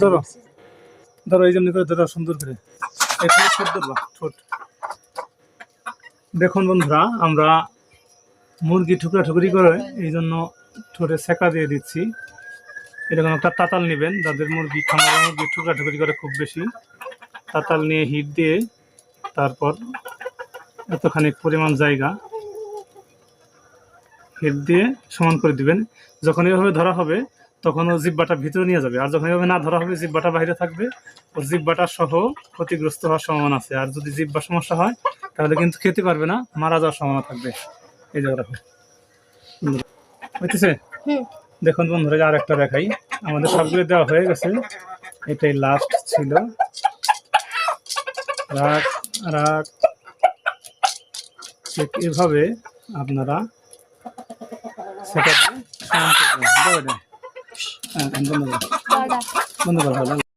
ধরো। ধরো এই জন্য করে ধরো সুন্দর করে। এখানে ছোট ধরবা ছোট দেখুন বন্ধুরা আমরা মুরগি টুকরা টুকরি করে এই জন্য ঠোঁটে সেকা দিয়ে দিচ্ছি। এরকম একটা তাতাল নেবেন যাদের মুরগি খামারে মুরগি টুকরা টুকরি করে খুব বেশি। তাতাল নিয়ে হিট দিয়ে তারপর এতখানি পরিমাণ জায়গা হিট দিয়ে সমান করে দিবেন। যখন এভাবে ধরা হবে তখন ও জিব্বাটা ভিতরে নিয়ে যাবে। আর যখন এভাবে না ধরা হবে জিব্বাটা বাইরে থাকবে। ও জিব্বাটা সহ ক্ষতিগ্রস্ত হওয়ার সম্ভাবনা আছে। আর যদি জিব্বা সমস্যা হয় তাহলে কিন্তু খেতে পারবে না মারা যাওয়ার সম্ভাবনা থাকবে। এই জায়গাটা বুঝতেছে? দেখুন বন্ধুরা আর একটা দেখাই। আমাদের সবগুলো দেওয়া হয়ে গেছে। এটাই লাস্ট ছিল। রাখ রাখ। ঠিক এভাবে আপনারা সেটা দিয়ে সমান করবেন।